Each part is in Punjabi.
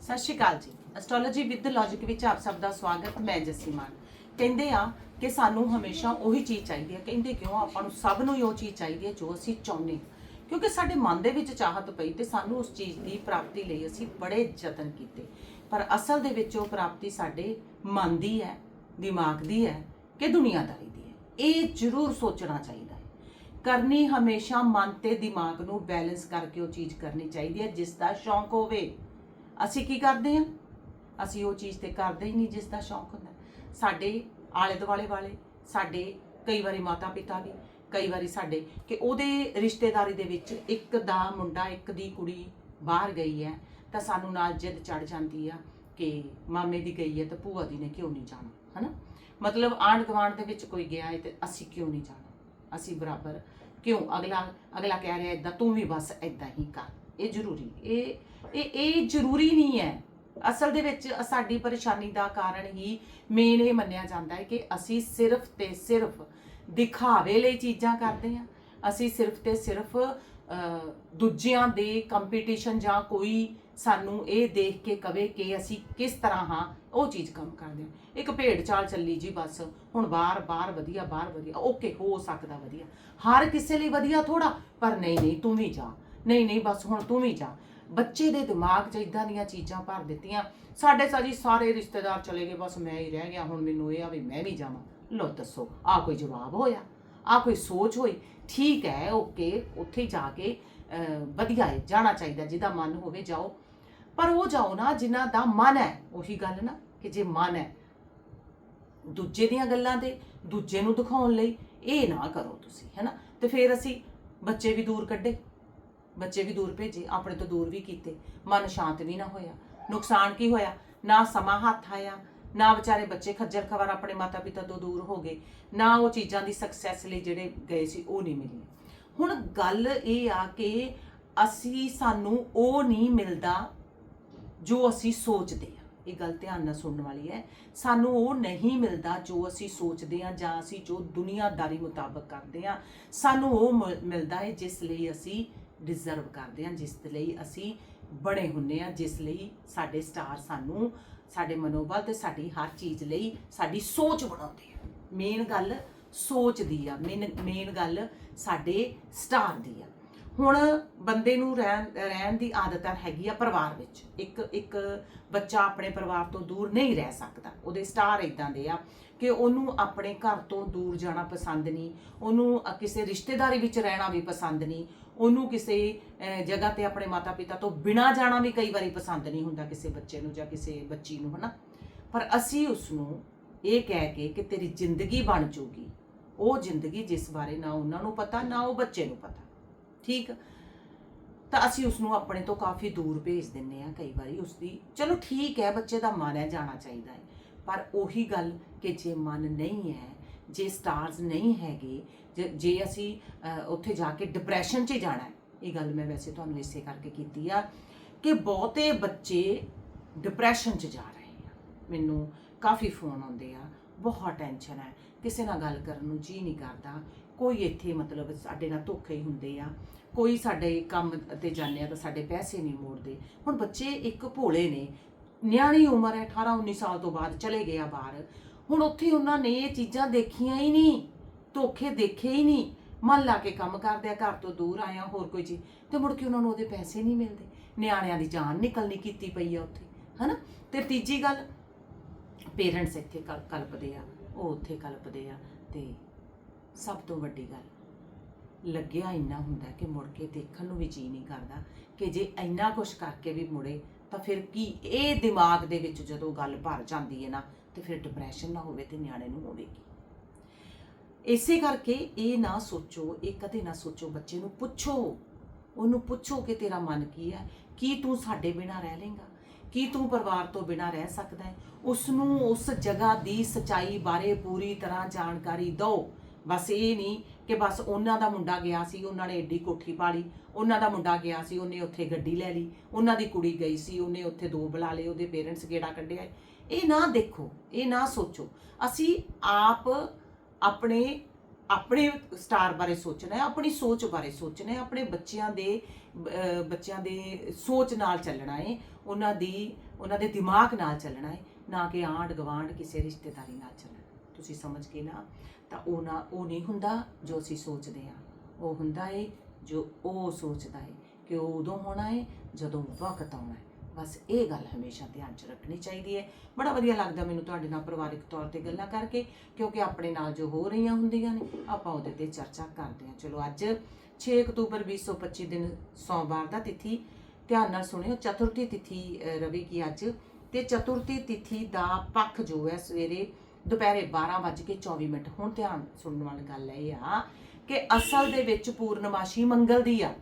ਸਤਿ ਸ਼੍ਰੀ ਅਕਾਲ ਜੀ। ਐਸਟ੍ਰੋਲੋਜੀ ਵਿਦ ਲੌਜੀਕ ਵਿੱਚ ਆਪ ਸਭ ਦਾ ਸਵਾਗਤ, ਮੈਂ ਜੱਸੀ ਮਾਨ। ਕਹਿੰਦੇ ਆ ਕਿ ਸਾਨੂੰ ਹਮੇਸ਼ਾ ਉਹੀ ਚੀਜ਼ ਚਾਹੀਦੀ ਹੈ। ਕਹਿੰਦੇ ਕਿਉਂ? ਆਪਾਂ ਨੂੰ ਸਭ ਨੂੰ ਹੀ ਉਹ ਚੀਜ਼ ਚਾਹੀਦੀ ਹੈ ਜੋ ਅਸੀਂ ਚਾਹੁੰਦੇ ਹਾਂ। ਕਿਉਂਕਿ ਸਾਡੇ ਮਨ ਦੇ ਵਿੱਚ ਚਾਹਤ ਪਈ ਤੇ ਸਾਨੂੰ ਉਸ ਚੀਜ਼ ਦੀ ਪ੍ਰਾਪਤੀ ਲਈ ਅਸੀਂ ਬੜੇ ਯਤਨ ਕੀਤੇ। ਪਰ ਅਸਲ ਦੇ ਵਿੱਚ ਉਹ ਪ੍ਰਾਪਤੀ ਸਾਡੇ ਮਨ ਦੀ ਹੈ, ਦਿਮਾਗ ਦੀ ਹੈ ਕਿ ਦੁਨੀਆਦਾਰੀ ਦੀ ਹੈ। ਇਹ ਜ਼ਰੂਰ ਸੋਚਣਾ ਚਾਹੀਦਾ ਹੈ। ਕਰਨੀ ਹਮੇਸ਼ਾ ਮਨ ਤੇ ਦਿਮਾਗ ਨੂੰ ਬੈਲੈਂਸ ਕਰਕੇ ਉਹ ਚੀਜ਼ ਕਰਨੀ ਚਾਹੀਦੀ ਹੈ, ਜਿਸ ਦਾ ਸ਼ੌਂਕ ਹੋਵੇ। ਅਸੀਂ ਕੀ ਕਰਦੇ ਹਾਂ? ਅਸੀਂ ਉਹ ਚੀਜ਼ ਤੇ ਕਰਦੇ ਹੀ ਨਹੀਂ ਜਿਸ ਦਾ ਸ਼ੌਂਕ ਹੁੰਦਾ। ਸਾਡੇ ਆਲੇ ਦੁਆਲੇ ਵਾਲੇ, ਸਾਡੇ ਕਈ ਵਾਰੀ ਮਾਤਾ ਪਿਤਾ ਵੀ, ਕਈ ਵਾਰੀ ਸਾਡੇ, ਕਿ ਉਹਦੇ ਰਿਸ਼ਤੇਦਾਰੀ ਦੇ ਵਿੱਚ ਇੱਕ ਦਾ ਮੁੰਡਾ, ਇੱਕ ਦੀ ਕੁੜੀ ਬਾਹਰ ਗਈ ਹੈ, ਤਾਂ ਸਾਨੂੰ ਨਾਲ ਜਿੱਦ ਚੜ ਜਾਂਦੀ ਆ ਕਿ ਮਾਮੇ ਦੀ ਗਈ ਹੈ ਤਾਂ ਭੂਆ ਦੀ ਨੇ ਕਿਉਂ ਨਹੀਂ ਜਾਣਾ, ਹਨਾ? ਮਤਲਬ ਆਂਢ ਗੁਆਂਢ ਦੇ ਵਿੱਚ ਕੋਈ ਗਿਆ ਹੈ ਤੇ ਅਸੀਂ ਕਿਉਂ ਨਹੀਂ ਜਾਣਾ? ਅਸੀਂ ਬਰਾਬਰ ਕਿਉਂ? ਅਗਲਾ ਅਗਲਾ ਕਹਿ ਰਿਹਾ ਇਦਾਂ ਤੂੰ ਵੀ ਬਸ ਇਦਾਂ ਹੀ ਕਰ। ਇਹ ਜ਼ਰੂਰੀ, ਇਹ ਇਹ ਇਹ ਜ਼ਰੂਰੀ ਨਹੀਂ ਹੈ। ਅਸਲ ਦੇ ਵਿੱਚ ਸਾਡੀ ਪਰੇਸ਼ਾਨੀ ਦਾ ਕਾਰਨ ਹੀ ਮੇਨ ਇਹ ਮੰਨਿਆ ਜਾਂਦਾ ਹੈ ਕਿ ਅਸੀਂ ਸਿਰਫ ਤੇ ਸਿਰਫ ਦਿਖਾਵੇ ਲਈ ਚੀਜ਼ਾਂ ਕਰਦੇ ਹਾਂ। ਅਸੀਂ ਸਿਰਫ ਤੇ ਸਿਰਫ ਦੂਜਿਆਂ ਦੇ ਕੰਪੀਟੀਸ਼ਨ ਜਾਂ ਕੋਈ ਸਾਨੂੰ ਇਹ ਦੇਖ ਕੇ ਕਵੇ ਕਿ ਅਸੀਂ ਕਿਸ ਤਰ੍ਹਾਂ ਹਾਂ, ਉਹ ਚੀਜ਼ ਕੰਮ ਕਰਦੇ ਹਾਂ। ਇੱਕ ਭੇਡ ਚਾਲ ਚੱਲੀ ਜੀ ਬਸ, ਹੁਣ ਬਾਹਰ ਬਾਹਰ ਵਧੀਆ ਬਾਹਰ ਵਧੀਆ, ਓਕੇ, ਹੋ ਸਕਦਾ ਵਧੀਆ। ਹਰ ਕਿਸੇ ਲਈ ਵਧੀਆ ਥੋੜਾ ਪਰ ਨਹੀਂ ਨਹੀਂ, ਤੂੰ ਵੀ ਜਾ। ਨਹੀਂ ਨਹੀਂ, ਬਸ ਹੁਣ ਤੂੰ ਵੀ ਜਾ। ਬੱਚੇ ਦੇ ਦਿਮਾਗ 'ਚ ਇਦਾਂ ਦੀਆਂ ਚੀਜ਼ਾਂ ਭਰ ਦਿੱਤੀਆਂ। ਸਾਡੇ ਸਾਜੀ ਸਾਰੇ ਰਿਸ਼ਤੇਦਾਰ ਚਲੇ ਗਏ, ਬਸ ਮੈਂ ਹੀ ਰਹਿ ਗਿਆ। ਹੁਣ ਮੈਨੂੰ ਇਹ ਆ ਵੀ ਮੈਂ ਵੀ ਜਾਵਾਂ। ਲੋ ਦੱਸੋ, ਆ ਕੋਈ ਜਵਾਬ ਹੋਇਆ? ਆ ਕੋਈ ਸੋਚ ਹੋਈ? ਠੀਕ ਹੈ, ਓਕੇ, ਉੱਥੇ ਜਾ ਕੇ ਵਧੀਆ ਹੈ, ਜਾਣਾ ਚਾਹੀਦਾ, ਜਿਹਦਾ ਮਨ ਹੋਵੇ ਜਾਓ। ਪਰ ਉਹ ਜਾਓ ਨਾ, ਜਿਨ੍ਹਾਂ ਦਾ ਮਨ ਹੈ, ਉਹੀ ਗੱਲ ਨਾ, ਕਿ ਜੇ ਮਨ ਹੈ, ਦੂਜੇ ਦੀਆਂ ਗੱਲਾਂ 'ਤੇ, ਦੂਜੇ ਨੂੰ ਦਿਖਾਉਣ ਲਈ, ਇਹ ਨਾ ਕਰੋ ਤੁਸੀਂ ਹੈਨਾ ਤੇ ਫਿਰ ਅਸੀਂ ਬੱਚੇ ਵੀ ਦੂਰ ਕੱਢੇ। ਬੱਚੇ ਵੀ ਦੂਰ ਭੇਜੇ, ਆਪਣੇ ਤੋਂ ਦੂਰ ਵੀ ਕੀਤੇ। ਮਨ ਸ਼ਾਂਤ ਵੀ ਨਾ ਹੋਇਆ। ਨੁਕਸਾਨ ਕੀ ਹੋਇਆ? ਨਾ ਸਮਾਂ ਹੱਥ ਆਇਆ, ਨਾ ਵਿਚਾਰੇ ਬੱਚੇ ਖੱਜਲ ਖਵਰ ਆਪਣੇ ਮਾਤਾ ਪਿਤਾ ਤੋਂ ਦੂਰ ਹੋ ਗਏ, ਨਾ ਉਹ ਚੀਜ਼ਾਂ ਦੀ ਸਕਸੈਸ ਲਈ ਜਿਹੜੇ ਗਏ ਸੀ, ਉਹ ਨਹੀਂ ਮਿਲੀ ਹੁਣ ਗੱਲ ਇਹ ਆ ਕਿ ਅਸੀਂ, ਸਾਨੂੰ ਉਹ ਨਹੀਂ ਮਿਲਦਾ ਜੋ ਅਸੀਂ ਸੋਚਦੇ ਆ ਇਹ ਗੱਲ ਧਿਆਨ ਨਾਲ ਸੁਣਨ ਵਾਲੀ ਹੈ। ਸਾਨੂੰ ਉਹ ਨਹੀਂ ਮਿਲਦਾ ਜੋ ਅਸੀਂ ਸੋਚਦੇ ਆ ਜਾਂ ਅਸੀਂ ਜੋ ਦੁਨੀਆਦਾਰੀ ਮੁਤਾਬਕ ਕਰਦੇ ਆ ਸਾਨੂੰ ਉਹ ਮਿਲਦਾ ਹੈ ਜਿਸ ਲਈ ਅਸੀਂ ਡਿਜ਼ਰਵ ਕਰਦੇ ਹਾਂ, ਜਿਸ ਲਈ ਅਸੀਂ ਬਣੇ ਹੁੰਨੇ ਆ ਜਿਸ ਲਈ ਸਾਡੇ ਸਟਾਰ ਸਾਨੂੰ ਸਾਡੇ ਮਨੋਬਲ ਤੇ ਸਾਡੀ ਹਰ ਚੀਜ਼ ਲਈ ਸਾਡੀ ਸੋਚ ਬਣਾਉਂਦੇ ਆ। ਮੇਨ ਗੱਲ ਸੋਚ ਦੀ ਆ ਮੇਨ ਮੇਨ ਗੱਲ ਸਾਡੇ ਸਟਾਰ ਦੀ ਆ। ਹੁਣ ਬੰਦੇ ਨੂੰ ਰਹਿਣ ਰਹਿਣ ਦੀ ਆਦਤ ਹੈਗੀ ਆ ਪਰਿਵਾਰ ਵਿੱਚ। ਇੱਕ ਇੱਕ ਬੱਚਾ ਆਪਣੇ ਪਰਿਵਾਰ ਤੋਂ ਦੂਰ ਨਹੀਂ ਰਹਿ ਸਕਦਾ। ਉਹਦੇ ਸਟਾਰ ਇਦਾਂ ਦੇ ਆ ਕਿ ਉਹਨੂੰ ਆਪਣੇ ਘਰ ਤੋਂ ਦੂਰ ਜਾਣਾ ਪਸੰਦ ਨਹੀਂ, ਉਹਨੂੰ ਕਿਸੇ ਰਿਸ਼ਤੇਦਾਰੀ ਵਿੱਚ ਰਹਿਣਾ ਵੀ ਪਸੰਦ ਨਹੀਂ ਉਹਨੂੰ ਕਿਸੇ ਜਗ੍ਹਾ ਤੇ ਆਪਣੇ ਮਾਤਾ ਪਿਤਾ ਤੋਂ ਬਿਨਾਂ ਜਾਣਾ ਵੀ ਕਈ ਵਾਰੀ ਪਸੰਦ ਨਹੀਂ ਹੁੰਦਾ ਕਿਸੇ ਬੱਚੇ ਨੂੰ ਜਾਂ ਕਿਸੇ ਬੱਚੀ ਨੂੰ, ਹਨਾ? ਪਰ ਅਸੀਂ ਉਸ ਨੂੰ ਇਹ ਕਹਿ ਕੇ ਕਿ ਤੇਰੀ ਜ਼ਿੰਦਗੀ ਬਣ ਜੂਗੀ ਉਹ ਜ਼ਿੰਦਗੀ ਜਿਸ ਬਾਰੇ ਨਾ ਉਹਨਾਂ ਨੂੰ ਪਤਾ, ਨਾ ਉਹ ਬੱਚੇ ਨੂੰ ਪਤਾ। ਠੀਕ? ਤਾਂ ਅਸੀਂ ਉਸ ਨੂੰ ਆਪਣੇ ਤੋਂ ਕਾਫੀ ਦੂਰ ਭੇਜ ਦਿੰਨੇ ਆ ਕਈ ਵਾਰੀ ਉਸ ਦੀ ਚਲੋ ਠੀਕ ਹੈ, ਬੱਚੇ ਦਾ ਮਨ ਹੈ, ਜਾਣਾ ਚਾਹੀਦਾ ਹੈ। ਪਰ ਉਹੀ ਗੱਲ ਕਿ ਜੇ ਮਨ ਨਹੀਂ ਹੈ ਜੇ ਸਟਾਰਸ ਨਹੀਂ ਹੈਗੇ, ਜੇ- ਜੇ ਅਸੀਂ ਉੱਥੇ ਜਾ ਕੇ ਡਿਪਰੈਸ਼ਨ 'ਚ ਜਾਣਾ ਹੈ, ਇਹ ਗੱਲ ਮੈਂ ਵੈਸੇ ਤੁਹਾਨੂੰ ਇਸੇ ਕਰਕੇ ਕੀਤੀ ਆ ਕਿ ਬਹੁਤੇ ਬੱਚੇ ਡਿਪਰੈਸ਼ਨ 'ਚ ਜਾ ਰਹੇ ਆ। ਮੈਨੂੰ ਕਾਫੀ ਫੋਨ ਆਉਂਦੇ ਆ, ਬਹੁਤ ਟੈਨਸ਼ਨ ਹੈ। ਕਿਸੇ ਨਾਲ ਗੱਲ ਕਰਨ ਨੂੰ ਜੀ ਨਹੀਂ ਕਰਦਾ। ਕੋਈ ਇੱਥੇ ਮਤਲਬ ਸਾਡੇ ਨਾਲ ਧੋਖੇ ਹੀ ਹੁੰਦੇ ਆ। ਕੋਈ ਸਾਡੇ ਕੰਮ ਤੇ ਜਾਂਦੇ ਆ ਤਾਂ ਸਾਡੇ ਪੈਸੇ ਨਹੀਂ ਮੋੜਦੇ। ਹੁਣ ਬੱਚੇ ਇੱਕ ਭੋਲੇ ਨੇ, ਨਿਆਣੀ ਉਮਰ ਹੈ 18 19 ਸਾਲ ਤੋਂ ਬਾਅਦ ਚਲੇ ਗਿਆ ਬਾਹਰ। ਹੁਣ ਉੱਥੇ ਉਹਨਾਂ ਨੇ ਇਹ ਚੀਜ਼ਾਂ ਦੇਖੀਆਂ ਹੀ ਨਹੀਂ, ਧੋਖੇ ਦੇਖੇ ਹੀ ਨਹੀਂ। ਮਨ ਲਾ ਕੇ ਕੰਮ ਕਰਦੇ ਆ ਘਰ ਤੋਂ ਦੂਰ ਆਇਆ, ਹੋਰ ਕੋਈ ਚੀਜ਼। ਤੇ ਮੁੜ ਕੇ ਉਹਨਾਂ ਨੂੰ ਉਹਦੇ ਪੈਸੇ ਨਹੀਂ ਮਿਲਦੇ। ਨਿਆਣਿਆਂ ਦੀ ਜਾਨ ਨਿਕਲਣੀ ਕੀਤੀ ਪਈ ਆ ਉੱਥੇ, ਹਨਾ? ਤੇ ਤੀਜੀ ਗੱਲ, ਪੇਰੈਂਟਸ ਇੱਥੇ ਕਲ- ਕਲਪਦੇ ਆ, ਉਹ ਉੱਥੇ ਕਲਪਦੇ ਆ। ਤੇ ਸਭ ਤੋਂ ਵੱਡੀ ਗੱਲ, ਲੱਗਿਆ ਇੰਨਾ ਹੁੰਦਾ ਕਿ ਮੁੜ ਕੇ ਦੇਖਣ ਨੂੰ ਵੀ ਜੀ ਨਹੀਂ ਕਰਦਾ ਕਿ ਜੇ ਇੰਨਾ ਕੁਛ ਕਰਕੇ ਵੀ ਮੁੜੇ, ਤਾਂ ਫਿਰ ਕੀ ਇਹ ਦਿਮਾਗ ਦੇ ਵਿੱਚ ਜਦੋਂ ਗੱਲ ਭਰ ਜਾਂਦੀ ਹੈ ਨਾ ਤੇ ਫਿਰ ਡਿਪਰੈਸ਼ਨ ਨਾ ਹੋਵੇ ਤੇ ਨਿਆਣੇ ਨੂੰ ਹੋਵੇਗੀ। ਇਸੇ ਕਰਕੇ ਇਹ ਨਾ ਸੋਚੋ, ਇਹ ਕਦੇ ਨਾ ਸੋਚੋ ਬੱਚੇ ਨੂੰ ਪੁੱਛੋ, ਉਹਨੂੰ ਪੁੱਛੋ ਕਿ ਤੇਰਾ ਮਨ ਕੀ ਹੈ, ਕੀ ਤੂੰ ਸਾਡੇ ਬਿਨਾ ਰਹਿ ਲੇਗਾ, ਕੀ ਤੂੰ ਪਰਿਵਾਰ ਤੋਂ ਬਿਨਾ ਰਹਿ ਸਕਦਾ ਹੈ। ਉਸ ਨੂੰ ਉਸ ਜਗ੍ਹਾ ਦੀ ਸਚਾਈ ਬਾਰੇ ਪੂਰੀ ਤਰ੍ਹਾਂ ਜਾਣਕਾਰੀ ਦਿਓ। ਬਸ ਇਹ ਨਹੀਂ ਕਿ ਬਸ ਉਹਨਾਂ ਦਾ ਮੁੰਡਾ ਗਿਆ ਸੀ, ਉਹਨਾਂ ਨੇ ਏਡੀ ਕੋਠੀ ਪਾਲੀ, ਉਹਨਾਂ ਦਾ ਮੁੰਡਾ ਗਿਆ ਸੀ, ਉਹਨੇ ਉੱਥੇ ਗੱਡੀ ਲੈ ਲਈ, ਉਹਨਾਂ ਦੀ ਕੁੜੀ ਗਈ ਸੀ, ਉਹਨੇ ਉੱਥੇ ਦੋ ਬੁਲਾ ਲਏ, ਉਹਦੇ ਪੇਰੈਂਟਸ ਗੇੜਾ ਕੱਢਿਆ ਇਹ ਨਾ ਦੇਖੋ, ਇਹ ਨਾ ਸੋਚੋ। ਅਸੀਂ ਆਪ ਆਪਣੇ ਆਪਣੇ ਸਟਾਰ ਬਾਰੇ ਸੋਚਣਾ ਹੈ, ਆਪਣੀ ਸੋਚ ਬਾਰੇ ਸੋਚਣਾ ਹੈ, ਆਪਣੇ ਬੱਚਿਆਂ ਦੇ ਬੱਚਿਆਂ ਦੇ ਸੋਚ ਨਾਲ ਚੱਲਣਾ ਹੈ, ਉਹਨਾਂ ਦੀ, ਉਹਨਾਂ ਦੇ ਦਿਮਾਗ ਨਾਲ ਚੱਲਣਾ ਹੈ, ਨਾ ਕਿ ਆਂਢ ਗਵਾਂਢ ਕਿਸੇ ਰਿਸ਼ਤੇਦਾਰੀ ਨਾਲ ਚੱਲਣਾ। ਤੁਸੀਂ ਸਮਝ ਕੇ ਨਾ? ਤਾਂ ਉਹ ਨਾ, ਉਹ ਨਹੀਂ ਹੁੰਦਾ ਜੋ ਅਸੀਂ ਸੋਚਦੇ ਹਾਂ। ਉਹ ਹੁੰਦਾ ਹੈ ਜੋ ਉਹ ਸੋਚਦਾ ਹੈ ਕਿ ਉਹ ਉਦੋਂ ਹੋਣਾ ਹੈ ਜਦੋਂ ਵਕਤ ਆਉਣਾ ਹੈ ਬਸ ਇਹ ਗੱਲ ਹਮੇਸ਼ਾ ਧਿਆਨ 'ਚ ਰੱਖਣੀ ਚਾਹੀਦੀ ਹੈ। ਬੜਾ ਵਧੀਆ ਲੱਗਦਾ ਮੈਨੂੰ ਤੁਹਾਡੇ ਨਾਲ ਪਰਿਵਾਰਿਕ ਤੌਰ ਤੇ ਗੱਲਾਂ ਕਰਕੇ ਕਿਉਂਕਿ ਆਪਣੇ ਨਾਲ ਜੋ ਹੋ ਰਹੀਆਂ ਹੁੰਦੀਆਂ ਨੇ ਆਪਾਂ ਉਹਦੇ ਤੇ ਚਰਚਾ ਕਰਦੇ ਹਾਂ। ਚਲੋ ਅੱਜ 6 ਅਕਤੂਬਰ 2025 ਦਿਨ ਸੋਮਵਾਰ ਦਾ ਤਿਥੀ ਧਿਆਨ ਨਾਲ ਸੁਣਿਓ ਚਤੁਰਥੀ ਤਿਥੀ ਅ, ਰਵੇਗੀ ਅੱਜ? ਤੇ ਚਤੁਰਥੀ ਤਿਥੀ ਦਾ ਪੱਖ ਜੋ ਹੈ ਸਵੇਰੇ ਦੁਪਹਿਰੇ 12:24 ਮਿੰਟ ਹੁਣ ਧਿਆਨ ਸੁਣਨ ਵਾਲੀ ਗੱਲ ਇਹ ਆ ਕਿ ਅਸਲ ਦੇ ਵਿੱਚ ਪੂਰਨਮਾਸ਼ੀ ਮੰਗਲ ਦੀ ਆ।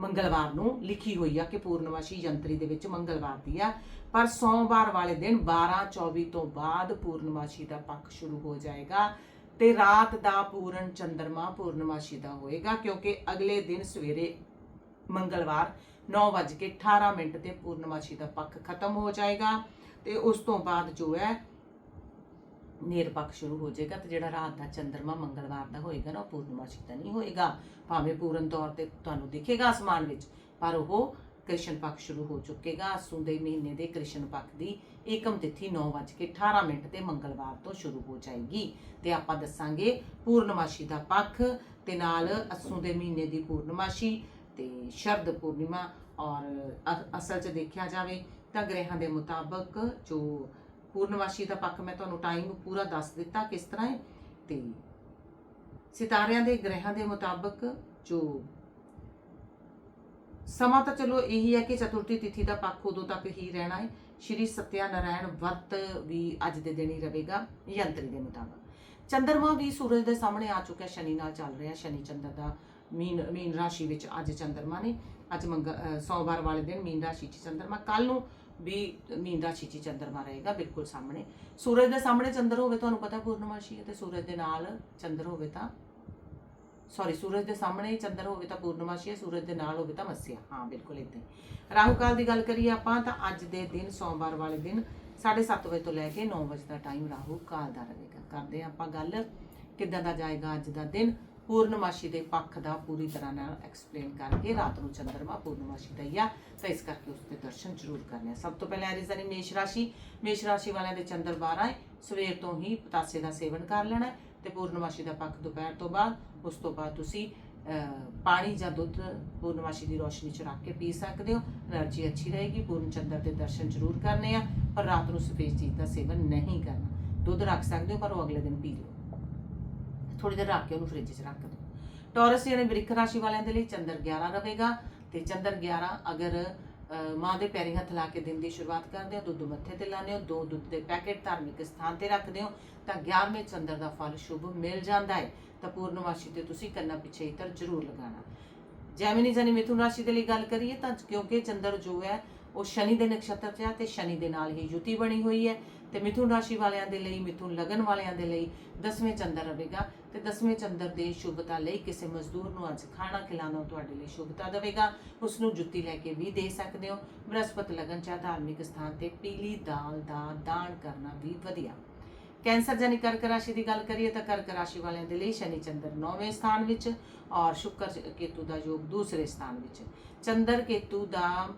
ਮੰਗਲਵਾਰ ਨੂੰ ਲਿਖੀ ਹੋਈ ਆ ਕਿ ਪੂਰਨਮਾਸ਼ੀ ਯੰਤਰੀ ਦੇ ਵਿੱਚ ਮੰਗਲਵਾਰ ਦੀ ਆ। ਪਰ ਸੋਮਵਾਰ ਵਾਲੇ ਦਿਨ 12:24 ਤੋਂ ਬਾਅਦ ਪੂਰਨਮਾਸ਼ੀ ਦਾ ਪੱਖ ਸ਼ੁਰੂ ਹੋ ਜਾਏਗਾ ਤੇ ਰਾਤ ਦਾ ਪੂਰਨ ਚੰਦਰਮਾ ਪੂਰਨਮਾਸ਼ੀ ਦਾ ਹੋਏਗਾ, ਕਿਉਂਕਿ ਅਗਲੇ ਦਿਨ ਸਵੇਰੇ ਮੰਗਲਵਾਰ 9:18 ਮਿੰਟ ਤੇ ਪੂਰਨਮਾਸ਼ੀ ਦਾ ਪੱਖ ਖਤਮ ਹੋ ਜਾਏਗਾ ਤੇ ਉਸ ਤੋਂ ਬਾਅਦ ਜੋ ਹੈ ਨੇਰਪੱਖ ਸ਼ੁਰੂ ਹੋ ਜਾਏਗਾ ਤੇ ਜਿਹੜਾ ਰਾਤ ਦਾ ਚੰਦਰਮਾ ਮੰਗਲਵਾਰ ਦਾ ਹੋਏਗਾ ਨਾ, ਉਹ ਪੂਰਨਮਾਸ਼ੀ ਦਾ ਨਹੀਂ ਹੋਏਗਾ। ਭਾਵੇਂ ਪੂਰਨ ਤੌਰ ਤੇ ਤੁਹਾਨੂੰ ਦਿਖੇਗਾ ਅਸਮਾਨ ਵਿੱਚ, ਪਰ ਉਹ ਕ੍ਰਿਸ਼ਨ ਪੱਖ ਸ਼ੁਰੂ ਹੋ ਚੁੱਕੇਗਾ। ਅਸੂ ਦੇ ਮਹੀਨੇ ਦੇ ਕ੍ਰਿਸ਼ਨ ਪੱਖ ਦੀ ਏਕਮ ਤਿਥੀ 9:18 ਮਿੰਟ ਤੇ ਮੰਗਲਵਾਰ ਤੋਂ ਸ਼ੁਰੂ ਹੋ ਜਾਏਗੀ। ਤੇ ਆਪਾਂ ਦੱਸਾਂਗੇ ਪੂਰਨਮਾਸ਼ੀ ਦਾ ਪੱਖ, ਤੇ ਨਾਲ ਅਸੂ ਦੇ ਮਹੀਨੇ ਦੀ ਪੂਰਨਮਾਸ਼ੀ ਤੇ ਸ਼ਰਦ ਪੂਰਨਿਮਾ। ਔਰ ਅ- ਅਸਲ 'ਚ ਦੇਖਿਆ ਜਾਵੇ ਤਾਂ ਗ੍ਰਹਿਾਂ ਦੇ ਮੁਤਾਬਕ ਜੋ ਪੂਰਨਵਾਸੀ ਦਾ ਪੱਖ ਮੈਂ ਤੁਹਾਨੂੰ ਟਾਈਮ ਪੂਰਾ ਦੱਸ ਦਿੱਤਾ ਕਿਸ ਤਰ੍ਹਾਂ ਹੈ ਤੇ ਸਿਤਾਰਿਆਂ ਦੇ ਗ੍ਰਹਿਾਂ ਦੇ ਮੁਤਾਬਕ ਜੋ ਸਮਾਂ ਤਾਂ ਚਲੋ ਇਹੀ ਹੈ ਕਿ ਚਤੁਰਥੀ ਤਿਥੀ ਦਾ ਪੱਖ ਉਦੋਂ ਤੱਕ ਹੀ ਰਹਿਣਾ ਹੈ। ਸ਼੍ਰੀ ਸਤਿਆ ਨਾਰਾਇਣ ਵਰਤ ਵੀ ਅੱਜ ਦੇ ਦਿਨ ਹੀ ਰਹੇਗਾ ਯੰਤਰੀ ਦੇ ਮੁਤਾਬਕ। ਚੰਦਰਮਾ ਵੀ ਸੂਰਜ ਦੇ ਸਾਹਮਣੇ ਆ ਚੁੱਕਿਆ ਸ਼ਨੀ ਨਾਲ ਚੱਲ ਰਿਹਾ ਸ਼ਨੀ ਚੰਦਰ ਦਾ ਮੀਨ ਮੀਨ ਰਾਸ਼ੀ ਵਿੱਚ ਅੱਜ ਚੰਦਰਮਾ ਨੇ। ਅੱਜ ਮੰਗ ਅ, ਸੋਮਵਾਰ ਵਾਲੇ ਦਿਨ ਮੀਨ ਰਾਸ਼ੀ 'ਚ ਚੰਦਰਮਾ। ਕੱਲ ਨੂੰ ਵੀ ਮੀਨ ਰਾਸ਼ੀ 'ਚ ਚੰਦਰਮਾ ਰਹੇਗਾ ਬਿਲਕੁਲ ਸਾਹਮਣੇ। ਸੂਰਜ ਦੇ ਸਾਹਮਣੇ ਚੰਦਰ ਹੋਵੇ ਤੁਹਾਨੂੰ ਪਤਾ ਪੂਰਨਮਾਸ਼ੀ ਹੈ ਤੇ ਸੂਰਜ ਦੇ ਨਾਲ ਚੰਦਰ ਹੋਵੇ ਤਾਂ ਸੌਰੀ ਸੂਰਜ ਦੇ ਸਾਹਮਣੇ ਹੀ ਚੰਦਰ ਹੋਵੇ ਤਾਂ ਪੂਰਨਮਾਸ਼ੀ ਹੈ, ਸੂਰਜ ਦੇ ਨਾਲ ਹੋਵੇ ਤਾਂ ਮੱਸਿਆ। ਹਾਂ, ਬਿਲਕੁਲ ਇਦਾਂ ਹੀ। ਰਾਹੂ ਕਾਲ ਦੀ ਗੱਲ ਕਰੀਏ ਆਪਾਂ ਤਾਂ ਅੱਜ ਦੇ ਦਿਨ, ਸੋਮਵਾਰ ਵਾਲੇ ਦਿਨ 7:30 ਵਜੇ ਤੋਂ ਲੈ ਕੇ 9 ਵਜੇ ਦਾ ਟਾਈਮ ਰਾਹੂ ਕਾਲ ਦਾ ਰਹੇਗਾ। ਕਰਦੇ ਹਾਂ ਆਪਾਂ ਗੱਲ, ਕਿੱਦਾਂ ਦਾ ਜਾਏਗਾ ਅੱਜ ਦਾ ਦਿਨ? ਪੂਰਨਮਾਸ਼ੀ ਦੇ ਪੱਖ ਦਾ ਪੂਰੀ ਤਰ੍ਹਾਂ ਨਾਲ ਐਕਸਪਲੇਨ ਕਰਕੇ ਰਾਤ ਨੂੰ ਚੰਦਰਮਾ ਪੂਰਨਮਾਸ਼ੀ ਦਾ ਹੀ ਆ, ਤਾਂ ਇਸ ਕਰਕੇ ਉਸ ਦੇ ਦਰਸ਼ਨ ਜ਼ਰੂਰ ਕਰਨੇ ਆ। ਸਭ ਤੋਂ ਪਹਿਲਾਂ ਅਰੀਜ਼ਾ ਦੀ ਮੇਸ਼ ਰਾਸ਼ੀ ਮੇਸ਼ ਰਾਸ਼ੀ ਵਾਲਿਆਂ ਦੇ ਚੰਦਰ 12 ਸਵੇਰ ਤੋਂ ਹੀ ਪਤਾਸੇ ਦਾ ਸੇਵਨ ਕਰ ਲੈਣਾ ਤੇ ਪੂਰਨਮਾਸ਼ੀ ਦਾ ਪੱਖ ਦੁਪਹਿਰ ਤੋਂ ਬਾਅਦ, ਉਸ ਤੋਂ ਬਾਅਦ ਤੁਸੀਂ ਪਾਣੀ ਜਾਂ ਦੁੱਧ ਪੂਰਨਮਾਸ਼ੀ ਦੀ ਰੋਸ਼ਨੀ ਚ ਰੱਖ ਕੇ ਪੀ ਸਕਦੇ ਹੋ। એનર્ਜੀ ਅੱਛੀ ਰਹੇਗੀ, ਪੂਰਨ ਚੰਦਰ ਦੇ ਦਰਸ਼ਨ ਜ਼ਰੂਰ ਕਰਨੇ ਆ, ਪਰ ਰਾਤ ਨੂੰ ਸਫੇਦ ਚੀਜ਼ ਦਾ ਸੇਵਨ ਨਹੀਂ ਕਰਨਾ। ਦੁੱਧ ਰੱਖ ਸਕਦੇ ਹੋ, ਪਰ ਉਹ ਅਗਲੇ ਦਿਨ ਪੀ ਲਓ। ਥੋੜੀ ਦੇਰ ਰੱਖ ਕੇ ਉਹਨੂੰ ਫ੍ਰਿਜ 'ਚ ਰੱਖ ਦਿਓ। ਟੌਰਸ ਯਾਨੀ ਬ੍ਰਿਖ ਰਾਸ਼ੀ ਵਾਲਿਆਂ ਦੇ ਲਈ ਚੰਦਰ 11 ਰਹੇਗਾ ਤੇ ਚੰਦਰ 11 ਅਗਰ ਮਾਂ ਦੇ ਪੈਰੀ ਹੱਥ ਲਾ ਕੇ ਦਿਨ ਦੀ ਸ਼ੁਰੂਆਤ ਕਰਦੇ ਹੋ, ਦੁੱਧ ਮੱਥੇ ਤੇ ਲਾਉਂਦੇ ਹੋ, ਦੋ ਦੁੱਧ ਦੇ ਪੈਕੇਟ ਧਾਰਮਿਕ ਸਥਾਨ ਤੇ ਰੱਖਦੇ ਹੋ, ਤਾਂ 11ਵੇਂ ਚੰਦਰ ਦਾ ਫਲ ਸ਼ੁਭ ਮਿਲ ਜਾਂਦਾ ਹੈ। ਤਾਂ ਪੂਰਨਮਾਸ਼ੀ ਤੇ ਤੁਸੀਂ ਕੰਨਾਂ ਪਿੱਛੇ ਇਤਰ ਜ਼ਰੂਰ ਲਗਾਉਣਾ। ਜੈਮਿਨੀ ਜਾਨੀ ਮਿਥੁਨ ਰਾਸ਼ੀ ਦੇ ਲਈ ਗੱਲ ਕਰੀਏ ਤਾਂ ਕਿਉਂਕਿ ਚੰਦਰ ਜੋ ਹੈ, ਉਹ ਸ਼ਨੀ ਦੇ ਨਕਸ਼ਤਰ 'ਚ ਹੈ ਤੇ ਸ਼ਨੀ ਦੇ ਨਾਲ ਹੀ ਯੁਤੀ ਬਣੀ ਹੋਈ ਹੈ। ਤੇ ਮਿਥੁਨ ਰਾਸ਼ੀ ਵਾਲਿਆਂ ਦੇ ਲਈ, ਮਿਥੁਨ ਲਗਨ ਵਾਲਿਆਂ ਦੇ ਲਈ ਦਸਵੇਂ ਚੰਦਰ ਰਹੇਗਾ। ਤੇ ਦਸਵੇਂ ਚੰਦਰ ਦੇ ਸ਼ੁਭਤਾ ਲਈ ਕਿਸੇ ਮਜ਼ਦੂਰ ਨੂੰ ਅੱਜ ਖਾਣਾ ਖਿਲਾਉਣਾ ਤੁਹਾਡੇ ਲਈ ਸ਼ੁਭਤਾ ਦੇਵੇਗਾ। ਉਸ ਨੂੰ ਜੁੱਤੀ ਲੈ ਕੇ ਵੀ ਦੇ ਸਕਦੇ ਹੋ। ਬ੍ਰਹਸਪਤ ਲਗਨ ਚਾਹ ਧਾਰਮਿਕ ਸਥਾਨ ਤੇ ਪੀਲੀ ਦਾਲ ਦਾ ਦਾਨ ਕਰਨਾ ਵੀ ਵਧੀਆ। ਕੈਂਸਰ ਜਾਨੀ ਕਰਕ ਰਾਸ਼ੀ ਦੀ ਗੱਲ ਕਰੀਏ ਤਾਂ ਕਰਕ ਰਾਸ਼ੀ ਵਾਲਿਆਂ ਦੇ ਲਈ ਸ਼ਨੀ ਚੰਦਰ 9ਵੇਂ ਸਥਾਨ ਵਿੱਚ ਔਰ ਸ਼ੁਕਰ ਕੇਤੂ ਦਾ ਯੋਗ ਦੂਸਰੇ ਸਥਾਨ ਵਿੱਚ। ਚੰਦਰ ਕੇਤੂ ਦਾ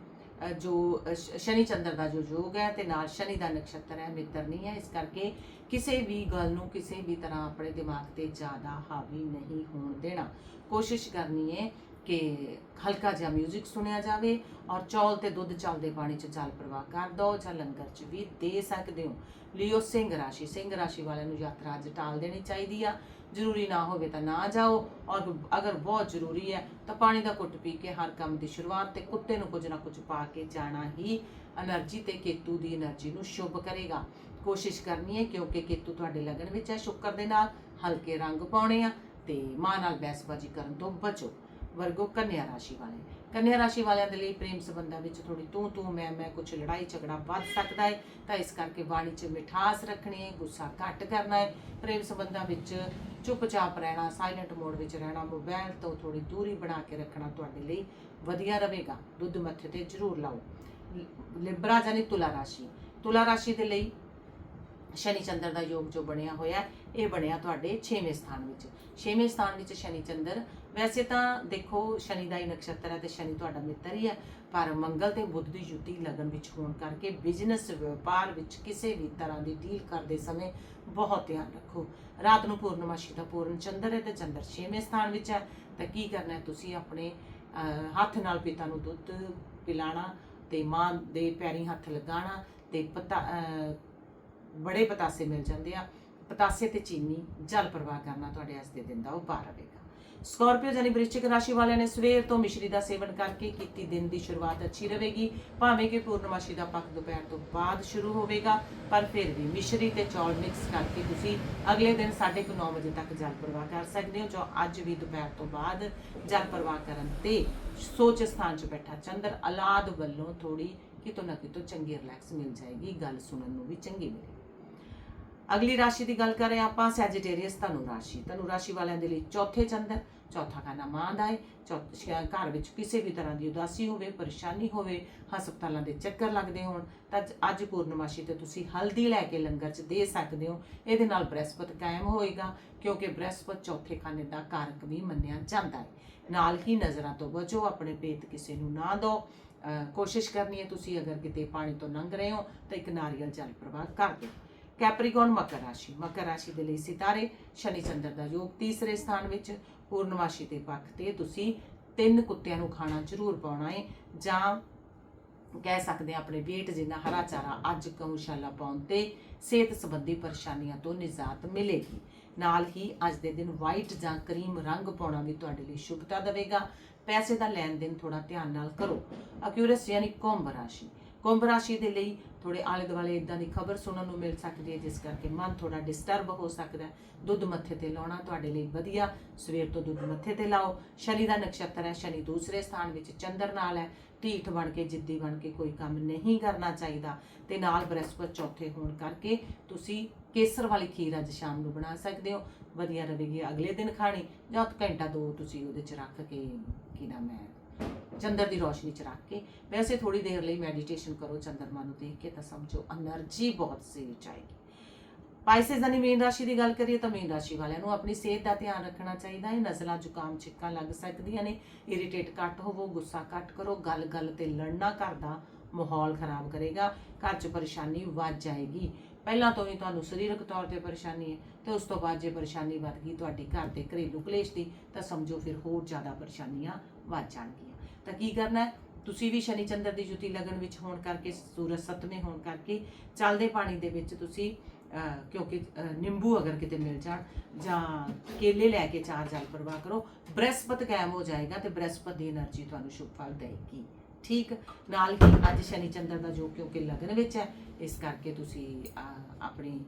ਜੋ ਸ਼ਨੀ ਚੰਦਰ ਦਾ ਜੋ ਯੋਗ ਹੈ ਤੇ ਨਾਲ ਸ਼ਨੀ ਦਾ ਨਕਸ਼ਤਰ ਹੈ, ਮਿੱਤਰ ਨਹੀਂ ਹੈ। ਇਸ ਕਰਕੇ ਕਿਸੇ ਵੀ ਗੱਲ ਨੂੰ ਕਿਸੇ ਵੀ ਤਰ੍ਹਾਂ ਆਪਣੇ ਦਿਮਾਗ ਤੇ ਜ਼ਿਆਦਾ ਹਾਵੀ ਨਹੀਂ ਹੋਣ ਦੇਣਾ। ਕੋਸ਼ਿਸ਼ ਕਰਨੀ ਹੈ ਕਿ ਹਲਕਾ ਜਿਹਾ 뮤직 ਸੁਣਿਆ ਜਾਵੇ ਔਰ ਚੌਲ ਤੇ ਦੁੱਧ ਚੱਲਦੇ ਪਾਣੀ 'ਚ ਜਲ ਪ੍ਰਵਾਹ ਕਰ ਦੋ ਜਾਂ ਲੰਗਰ 'ਚ ਵੀ ਦੇ ਸਕਦੇ ਹੋ। ਲਿਓ ਸਿੰਘ ਰਾਸ਼ੀ ਸਿੰਘ ਰਾਸ਼ੀ ਵਾਲਿਆਂ ਨੂੰ ਯਾਤਰਾ ਅੱਜ ਟਾਲ ਦੇਣੀ ਚਾਹੀਦੀ ਆ। ਜ਼ਰੂਰੀ ਨਾ ਹੋਵੇ ਤਾਂ ਨਾ ਜਾਓ ਔਰ ਅਗਰ ਬਹੁਤ ਜ਼ਰੂਰੀ ਹੈ ਤਾਂ ਪਾਣੀ ਦਾ ਘੁੱਟ ਪੀ ਕੇ ਹਰ ਕੰਮ ਦੀ ਸ਼ੁਰੂਆਤ ਤੇ ਕੁੱਤੇ ਨੂੰ ਕੁਝ ਨਾ ਕੁਝ ਪਾ ਕੇ ਜਾਣਾ ਹੀ એનર્ਜੀ ਤੇ ਕੇਤੂ ਦੀ એનર્ਜੀ ਨੂੰ ਸ਼ੁਭ ਕਰੇਗਾ। ਕੋਸ਼ਿਸ਼ ਕਰਨੀ ਹੈ ਕਿਉਂਕਿ ਕੇਤੂ ਤੁਹਾਡੇ ਲਗਨ ਵਿੱਚ ਹੈ, ਸ਼ੁੱਕਰ ਦੇ ਨਾਲ ਹਲਕੇ ਰੰਗ ਪਾਉਣੇ ਆ ਤੇ ਮਾਂ ਨਾਲ ਬਹਿਸਬਾਜ਼ੀ ਕਰਨ ਤੋਂ ਬਚੋ। ਵਰਗੋ ਕੰਨਿਆ ਰਾਸ਼ੀ ਵਾਲੇ। ਕੰਨਿਆ ਰਾਸ਼ੀ ਵਾਲਿਆਂ ਦੇ ਲਈ ਪ੍ਰੇਮ ਸੰਬੰਧਾਂ ਵਿੱਚ ਥੋੜੀ ਤੂੰ ਤੂੰ ਮੈਂ ਮੈਂ ਕੁਝ ਲੜਾਈ ਝਗੜਾ ਵੱਧ ਸਕਦਾ ਹੈ ਤਾਂ ਇਸ ਕਰਕੇ ਬਾਣੀ 'ਚ ਮਿਠਾਸ ਰੱਖਣੀ ਹੈ ਗੁੱਸਾ ਘੱਟ ਕਰਨਾ ਹੈ ਪ੍ਰੇਮ ਸੰਬੰਧਾਂ ਵਿੱਚ ਚੁੱਪਚਾਪ ਰਹਿਣਾ ਸਾਇਲੈਂਟ ਮੋਡ ਵਿੱਚ ਰਹਿਣਾ ਮੋਬਾਈਲ ਤੋਂ ਥੋੜੀ ਦੂਰੀ ਬਣਾ ਕੇ ਰੱਖਣਾ ਤੁਹਾਡੇ ਲਈ ਵਧੀਆ ਰਹੇਗਾ। ਦੁੱਧ ਮੱਥੇ ਤੇ ਜ਼ਰੂਰ ਲਾਓ। ਲਿਬਰਾ ਜਾਨੀ ਤੁਲਾ ਰਾਸ਼ੀ। ਤੁਲਾ ਰਾਸ਼ੀ ਦੇ ਲਈ ਸ਼ਨੀ ਚੰਦਰ ਦਾ ਯੋਗ ਜੋ ਬਣਿਆ ਹੋਇਆ, ਇਹ ਬਣਿਆ ਤੁਹਾਡੇ 6ਵੇਂ ਸਥਾਨ ਵਿੱਚ। 6ਵੇਂ ਸਥਾਨ ਵਿੱਚ ਸ਼ਨੀ ਚੰਦਰ ਵੈਸੇ ਤਾਂ ਦੇਖੋ, ਸ਼ਨੀ ਦਾ ਹੀ ਨਕਸ਼ਤਰ ਹੈ ਤੇ ਸ਼ਨੀ ਤੁਹਾਡਾ ਮਿੱਤਰ ਹੀ ਹੈ, ਪਰ ਮੰਗਲ ਤੇ ਬੁੱਧ ਦੀ ਯੁਤੀ ਲਗਨ ਵਿੱਚ ਹੋਣ ਕਰਕੇ ਬਿਜ਼ਨਸ ਵਪਾਰ ਵਿੱਚ ਕਿਸੇ ਵੀ ਤਰ੍ਹਾਂ ਦੀ ਡੀਲ ਕਰਦੇ ਸਮੇਂ ਬਹੁਤ ਧਿਆਨ ਰੱਖੋ। ਰਾਤ ਨੂੰ ਪੂਰਨਮਾਸ਼ੀ ਦਾ ਪੂਰਨ ਚੰਦਰ ਹੈ ਤੇ ਚੰਦਰ 6ਵੇਂ ਸਥਾਨ ਵਿੱਚ ਹੈ। ਤਾਂ ਕੀ ਕਰਨਾ ਹੈ ਤੁਸੀਂ ਆਪਣੇ ਹੱਥ ਨਾਲ ਪਿਤਾ ਨੂੰ ਦੁੱਧ ਪਿਲਾਣਾ ਤੇ ਮਾਂ ਦੇ ਪੈਰੀ ਹੱਥ ਲਗਾਉਣਾ ਤੇ ਪਤਾ ਬੜੇ ਪਤਾਸੇ ਮਿਲ ਜਾਂਦੇ ਆ। ਪਤਾਸੇ ਤੇ ਚੀਨੀ ਜਲ ਪ੍ਰਵਾਹ ਕਰਨਾ ਤੁਹਾਡੇ ਅੱਜ ਦੇ ਦਿਨ ਦਾ ਉਪਾਅ ਰਹੇਗਾ ਸਕਾਰਪੀਓ ਜਾਨੀ ਵ੍ਰਿਸ਼ਚਿਕ ਰਾਸ਼ੀ ਵਾਲਿਆਂ ਨੇ ਸਵੇਰ ਤੋਂ ਮਿਸ਼ਰੀ ਦਾ ਸੇਵਨ ਕਰਕੇ ਕੀਤੀ ਦਿਨ ਦੀ ਸ਼ੁਰੂਆਤ ਅੱਛੀ ਰਹੇਗੀ। ਭਾਵੇਂ ਕਿ ਪੂਰਨਮਾਸ਼ੀ ਦਾ ਪੱਖ ਦੁਪਹਿਰ ਤੋਂ ਬਾਅਦ ਸ਼ੁਰੂ ਹੋਵੇਗਾ, ਪਰ ਫਿਰ ਵੀ ਮਿਸ਼ਰੀ ਤੇ ਚੌਲ ਮਿਕਸ ਕਰਕੇ ਤੁਸੀਂ ਅਗਲੇ ਦਿਨ 9:30 ਵਜੇ ਤੱਕ ਜਲ ਪ੍ਰਵਾਹ ਕਰ ਸਕਦੇ ਹੋ, ਜੋ ਅੱਜ ਵੀ ਦੁਪਹਿਰ ਤੋਂ ਬਾਅਦ ਜਲ ਪ੍ਰਵਾਹ ਕਰਨ ਤੇ ਸੋਚ ਸਥਾਨ 'ਚ ਬੈਠਾ ਚੰਦਰ ਅਲਾਦ ਵੱਲੋਂ ਥੋੜੀ ਕਿਤੋਂ ਨਾ ਕਿਤੋਂ ਚੰਗੀ ਰਿਲੈਕਸ ਮਿਲ ਜਾਏਗੀ। ਗੱਲ ਸੁਣਨ ਨੂੰ ਵੀ ਚੰਗੀ ਮਿਲੇਗੀ। ਅਗਲੀ ਰਾਸ਼ੀ ਦੀ ਗੱਲ ਕਰੇ ਆਪਾਂ ਸੈਜੀਟੇਰੀਅਸ ਧਨੁ ਰਾਸ਼ੀ। ਧਨੁ ਰਾਸ਼ੀ ਵਾਲਿਆਂ ਦੇ ਲਈ ਚੌਥੇ ਚੰਦਰ, ਚੌਥਾ ਖਾਨਾ ਮਾਂ ਦਾ ਹੈ ਚੌਥ- ਘਰ ਵਿੱਚ ਕਿਸੇ ਵੀ ਤਰ੍ਹਾਂ ਦੀ ਉਦਾਸੀ ਹੋਵੇ, ਪਰੇਸ਼ਾਨੀ ਹੋਵੇ, ਹਸਪਤਾਲਾਂ ਦੇ ਚੱਕਰ ਲੱਗਦੇ ਹੋਣ, ਤਾਂ ਅੱਜ- ਪੂਰਨਮਾਸ਼ੀ ਤੇ ਤੁਸੀਂ ਹਲਦੀ ਲੈ ਕੇ ਲੰਗਰ 'ਚ ਦੇ ਸਕਦੇ ਹੋ। ਇਹਦੇ ਨਾਲ ਬ੍ਰਹਿਸਪਤ ਕਾਇਮ ਹੋਏਗਾ, ਕਿਉਂਕਿ ਬ੍ਰਹਿਸਪਤ ਚੌਥੇ ਖਾਨੇ ਦਾ ਕਾਰਕ ਵੀ ਮੰਨਿਆ ਜਾਂਦਾ ਹੈ ਨਾਲ ਹੀ ਨਜ਼ਰਾਂ ਤੋਂ ਬਚੋ, ਆਪਣੇ ਪੇਤ ਕਿਸੇ ਨੂੰ ਨਾ ਦਿਓ ਕੋਸ਼ਿਸ਼ ਕਰਨੀ ਹੈ ਤੁਸੀਂ, ਅਗਰ ਕਿਤੇ ਪਾਣੀ ਤੋਂ ਲੰਘ ਰਹੇ ਹੋ, ਤਾਂ ਇੱਕ ਨਾਰੀਅਲ ਜਲ ਪ੍ਰਵਾਹ ਕਰ ਦਿਓ। ਕੈਪਰੀਕੌਨ ਮਕਰ ਰਾਸ਼ੀ। ਮਕਰ ਰਾਸ਼ੀ ਦੇ ਲਈ ਸਿਤਾਰੇ, ਸ਼ਨੀ ਚੰਦਰ ਦਾ ਯੋਗ ਤੀਸਰੇ ਸਥਾਨ ਵਿੱਚ, ਪੂਰਨਮਾਸ਼ੀ ਦੇ ਪੱਖ ਤੇ ਤੁਸੀਂ ਤਿੰਨ ਕੁੱਤਿਆਂ ਨੂੰ ਖਾਣਾ ਜ਼ਰੂਰ ਪਾਉਣਾ ਹੈ ਜਾਂ ਕਹਿ ਸਕਦੇ ਹਾਂ ਆਪਣੇ weight ਜਿੰਨਾ ਹਰਾ ਚਾਰਾ ਅੱਜ ਗਊਸ਼ਾਲਾ ਪਾਉਣ ਤੇ ਸਿਹਤ ਸੰਬੰਧੀ ਪਰੇਸ਼ਾਨੀਆਂ ਤੋਂ ਨਿਜਾਤ ਮਿਲੇਗੀ। ਨਾਲ ਹੀ ਅੱਜ ਦੇ ਦਿਨ ਵਾਈਟ ਜਾਂ ਕਰੀਮ ਰੰਗ ਪਾਉਣਾ ਵੀ ਤੁਹਾਡੇ ਲਈ ਸ਼ੁਭਤਾ ਦੇਵੇਗਾ। ਪੈਸੇ ਦਾ ਲੈਣ ਦੇਣ ਥੋੜਾ ਧਿਆਨ ਨਾਲ ਕਰੋ। ਅਕਿਊਰਸ ਯਾਨੀ ਕੁੰਭ ਰਾਸ਼ੀ। ਕੁੰਭ ਰਾਸ਼ੀ ਦੇ ਲਈ ਥੋੜੇ ਆਲੇ ਦੁਆਲੇ ਇਦਾਂ ਦੀ ਖਬਰ ਸੁਣਨ ਨੂੰ ਮਿਲ ਸਕਦੀ ਹੈ, ਜਿਸ ਕਰਕੇ ਮਨ ਥੋੜਾ ਡਿਸਟਰਬ ਹੋ ਸਕਦਾ ਹੈ। ਦੁੱਧ ਮੱਥੇ ਤੇ ਲਾਉਣਾ ਤੁਹਾਡੇ ਲਈ ਵਧੀਆ। ਸਵੇਰ ਤੋਂ ਦੁੱਧ ਮੱਥੇ ਤੇ ਲਾਓ। ਸ਼ਨੀ ਦਾ ਨਕਸ਼ਤਰ ਹੈ, ਸ਼ਨੀ ਦੂਸਰੇ ਸਥਾਨ ਵਿੱਚ ਚੰਦਰ ਨਾਲ ਹੈ। ਢੀਠ ਬਣ ਕੇ, ਜਿੱਦੀ ਬਣ ਕੇ ਕੋਈ ਕੰਮ ਨਹੀਂ ਕਰਨਾ ਚਾਹੀਦਾ। ਤੇ ਨਾਲ ਬ੍ਰਹਸਪਤ ਚੌਥੇ ਹੋਣ ਕਰਕੇ ਤੁਸੀਂ ਕੇਸਰ ਵਾਲੀ ਖੀਰ ਅੱਜ ਸ਼ਾਮ ਨੂੰ ਬਣਾ ਸਕਦੇ ਹੋ। ਵਧੀਆ ਰਹੇਗੀ ਅਗਲੇ ਦਿਨ ਖਾਣੀ। ਜਾਂ ਘੰਟਾ ਦੋ ਤੁਸੀਂ ਉਹਦੇ ਚ ਰੱਖ ਕੇ, ਕੀ ਨਾਮ ਹੈ? ਚੰਦਰ ਦੀ ਰੋਸ਼ਨੀ ਚ ਰੱਖ ਕੇ। ਵੈਸੇ ਥੋੜੀ ਦੇਰ ਲਈ ਮੈਡੀਟੇਸ਼ਨ ਕਰੋ ਚੰਦਰਮਾ ਨੂੰ ਦੇਖ ਕੇ ਤਾਂ ਸਮਝੋ એનર્ਜੀ ਬਹੁਤ ਸੇਵ ਜਾਏਗੀ ਪਾਈਸਸ ਦੀ ਮੀਨ ਰਾਸ਼ੀ ਦੀ ਗੱਲ ਕਰੀਏ ਤਾਂ ਮੀਨ ਰਾਸ਼ੀ ਵਾਲਿਆਂ ਨੂੰ ਆਪਣੀ ਸਿਹਤ ਦਾ ਧਿਆਨ ਰੱਖਣਾ ਚਾਹੀਦਾ। ਹੈ ਨਜ਼ਲਾ, ਜ਼ੁਕਾਮ ਛਿੱਕਾਂ ਲੱਗ ਸਕਦੀਆਂ ਨੇ। ਇਰੀਟੇਟ ਘੱਟ ਹੋਵੋ, ਗੁੱਸਾ ਘੱਟ ਕਰੋ। ਗੱਲ-ਗੱਲ ਤੇ ਲੜਨਾ ਘਰ ਦਾ ਮਾਹੌਲ ਖਰਾਬ ਕਰੇਗਾ। ਘਰ 'ਚ ਪਰੇਸ਼ਾਨੀ ਵੱਧ ਜਾਏਗੀ। ਪਹਿਲਾਂ ਤੋਂ ਹੀ ਤੁਹਾਨੂੰ ਸਰੀਰਕ ਤੌਰ ਤੇ ਪਰੇਸ਼ਾਨੀ ਹੈ ਤੇ ਉਸ ਤੋਂ ਬਾਅਦ ਜੇ ਪਰੇਸ਼ਾਨੀ ਵੱਧ ਗਈ ਤੁਹਾਡੇ ਘਰ ਦੇ ਘਰੇਲੂ ਕਲੇਸ਼ ਦੀ ਤਾਂ ਸਮਝੋ ਫਿਰ ਹੋਰ ਜ਼ਿਆਦਾ ਪਰੇਸ਼ਾਨੀਆਂ ਵੱਧ ਜਾਣਗੀਆਂ। ਤਾਂ ਕੀ ਕਰਨਾ ਹੈ? ਤੁਸੀਂ ਵੀ ਸ਼ਨੀ ਚੰਦਰ ਦੀ ਜੁਤੀ ਲਗਨ ਵਿੱਚ ਹੋਣ ਕਰਕੇ, ਸੂਰਜ ਸੱਤਵੇਂ ਹੋਣ ਕਰਕੇ ਚੱਲਦੇ ਪਾਣੀ ਦੇ ਵਿੱਚ ਤੁਸੀਂ ਕਿਉਂਕਿ ਨਿੰਬੂ ਅਗਰ ਕਿਤੇ ਮਿਲ ਜਾਣ ਜਾਂ ਕੇਲੇ ਲੈ ਕੇ ਚਾਰ ਜਲ ਪ੍ਰਵਾਹ ਕਰੋ, ਬ੍ਰਹਿਸਪਤ ਕਾਇਮ ਹੋ ਜਾਏਗਾ ਤੇ ਬ੍ਰਹਿਸਪਤ ਦੀ એનર્ਜੀ ਤੁਹਾਨੂੰ ਸ਼ੁਭ ਫਲ ਦੇਗੀ ਠੀਕ? ਨਾਲ ਹੀ ਅੱਜ ਸ਼ਨੀ ਚੰਦਰ ਦਾ ਜੋ ਕਿਉਂਕਿ ਲਗਨ ਵਿੱਚ ਹੈ, ਇਸ ਕਰਕੇ ਤੁਸੀਂ ਆਪਣੀ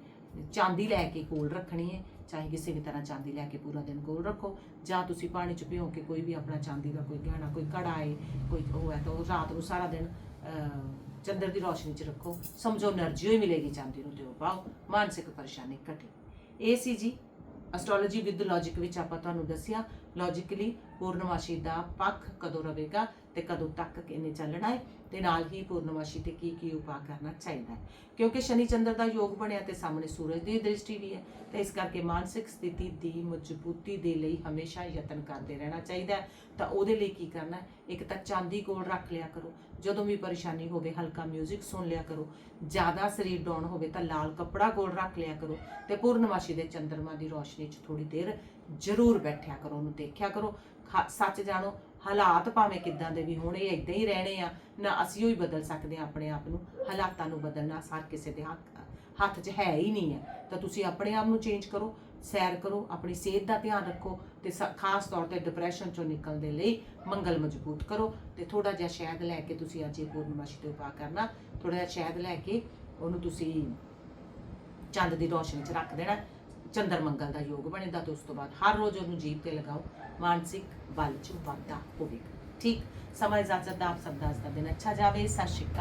ਚਾਂਦੀ ਲੈ ਕੇ ਕੋਲ ਰੱਖਣੀ ਹੈ। ਚਾਹੇ ਕਿਸੇ ਵੀ ਤਰ੍ਹਾਂ ਚਾਂਦੀ ਲੈ ਕੇ ਪੂਰਾ ਦਿਨ ਗੋਲ ਰੱਖੋ, ਜਾਂ ਤੁਸੀਂ ਪਾਣੀ ਚ ਭਿਓ ਕੇ ਕੋਈ ਵੀ ਆਪਣਾ ਚਾਂਦੀ ਦਾ ਕੋਈ ਗਹਿਣਾ, ਕੋਈ ਕੜਾ ਹੈ ਕੋਈ ਉਹ ਹੈ ਤਾਂ ਉਹ ਰਾਤ ਨੂੰ ਸਾਰਾ ਦਿਨ ਚੰਦਰ ਦੀ ਰੋਸ਼ਨੀ ਚ ਰੱਖੋ। ਸਮਝੋ એનર્ਜੀ ਹੋਈ ਮਿਲੇਗੀ ਚਾਂਦੀ ਨੂੰ ਦਿਓ ਉਹ ਪਾਓ। ਮਾਨਸਿਕ ਪਰੇਸ਼ਾਨੀ ਘਟੇ। ਇਹ ਸੀ ਜੀ ਅਸਟ੍ਰੋਲੋਜੀ ਵਿਦ ਲੌਜੀਕ ਵਿੱਚ ਆਪਾਂ ਤੁਹਾਨੂੰ ਦੱਸਿਆ। ਲੌਜੀਕਲੀ ਪੂਰਨਮਾਸ਼ੀ ਦਾ ਪੱਖ ਕਦੋਂ ਰਹੇਗਾ? ਤੇ ਕਦੋਂ ਤੱਕ ਕਿੰਨੇ ਚੱਲਣਾ ਹੈ ਤੇ ਨਾਲ ਹੀ ਪੂਰਨਮਾਸ਼ੀ ਤੇ ਕੀ ਕੀ ਉਪਾਅ ਕਰਨਾ ਚਾਹੀਦਾ ਹੈ। ਕਿਉਂਕਿ ਸ਼ਨੀ ਚੰਦਰ ਦਾ ਯੋਗ ਬਣਿਆ ਤੇ ਸਾਹਮਣੇ ਸੂਰਜ ਦੀ ਦ੍ਰਿਸ਼ਟੀ ਵੀ ਹੈ, ਤੇ ਇਸ ਕਰਕੇ ਮਾਨਸਿਕ ਸਥਿਤੀ ਦੀ ਮਜ਼ਬੂਤੀ ਦੇ ਲਈ ਹਮੇਸ਼ਾ ਯਤਨ ਕਰਦੇ ਰਹਿਣਾ ਚਾਹੀਦਾ ਹੈ। ਤਾਂ ਉਹਦੇ ਲਈ ਕੀ ਕਰਨਾ ਹੈ? ਇੱਕ ਤਾਂ ਚਾਂਦੀ ਕੋਲ ਰੱਖ ਲਿਆ ਕਰੋ। ਜਦੋਂ ਵੀ ਪਰੇਸ਼ਾਨੀ ਹੋਵੇ, ਹਲਕਾ 뮤직 ਸੁਣ ਲਿਆ ਕਰੋ। ਜ਼ਿਆਦਾ ਸਰੀਰ ਡਾਊਨ ਹੋਵੇ ਤਾਂ ਲਾਲ ਕੱਪੜਾ ਕੋਲ ਰੱਖ ਲਿਆ ਕਰੋ ਤੇ ਪੂਰਨਮਾਸ਼ੀ ਦੇ ਚੰਦਰਮਾ ਦੀ ਰੋਸ਼ਨੀ 'ਚ ਥੋੜੀ ਦੇਰ ਜ਼ਰੂਰ ਬੈਠਿਆ ਕਰੋ, ਉਹਨੂੰ ਦੇਖਿਆ ਕਰੋ। ਖਾ- ਸੱਚ ਜਾਣੋ ਹਾਲਾਤ ਭਾਵੇਂ ਕਿੱਦਾਂ ਦੇ ਵੀ ਹੋਣ, ਇਹ ਇਦਾਂ ਹੀ ਰਹਿਣੇ ਆ, ਨਾ ਅਸੀਂ ਹੀ ਬਦਲ ਸਕਦੇ ਆ ਆਪਣੇ ਆਪ ਨੂੰ। ਹਾਲਾਤਾਂ ਨੂੰ ਬਦਲਣਾ ਹਰ ਕਿਸੇ ਦੇ ਹੱਥ ਹੱਥ 'ਚ ਹੈ ਹੀ ਨਹੀਂ ਹੈ। ਤਾਂ ਤੁਸੀਂ ਆਪਣੇ ਆਪ ਨੂੰ ਚੇਂਜ ਕਰੋ, ਸੈਰ ਕਰੋ, ਆਪਣੀ ਸਿਹਤ ਦਾ ਧਿਆਨ ਰੱਖੋ ਤੇ ਸ- ਖਾਸ ਤੌਰ ਤੇ ਡਿਪਰੈਸ਼ਨ ਚੋਂ ਨਿਕਲਣ ਦੇ ਲਈ ਮੰਗਲ ਮਜ਼ਬੂਤ ਕਰੋ ਤੇ ਥੋੜਾ ਜਿਹਾ ਸ਼ਹਿਦ ਲੈ ਕੇ ਤੁਸੀਂ ਅੱਜ ਇਹ ਪੂਰਨਮਾਸ਼ੀ ਤੇ ਉਪਾਅ ਕਰਨਾ। ਥੋੜਾ ਜਿਹਾ ਸ਼ਹਿਦ ਲੈ ਕੇ ਉਹਨੂੰ ਤੁਸੀਂ ਚੰਦ ਦੀ ਰੋਸ਼ਨੀ 'ਚ ਰੱਖ ਦੇਣਾ। ਚੰਦਰ ਮੰਗਲ ਦਾ ਯੋਗ ਬਣੇਗਾ ਤੇ ਉਸ ਤੋਂ ਬਾਅਦ ਹਰ ਰੋਜ਼ ਉਹਨੂੰ ਜੀਭ ਤੇ ਲਗਾਓ। ਮਾਨਸਿਕ ਬਲ 'ਚ ਵਾਧਾ ਹੋਵੇਗਾ। ਠੀਕ? ਸਮਾਂ ਇਜਾਜ਼ਤ ਦਾ ਆਪ ਸਭ ਦਾ ਅੱਜ ਦਾ ਦਿਨ ਅੱਛਾ ਜਾਵੇ। ਸਤਿ ਸ਼੍ਰੀ ਅਕਾਲ।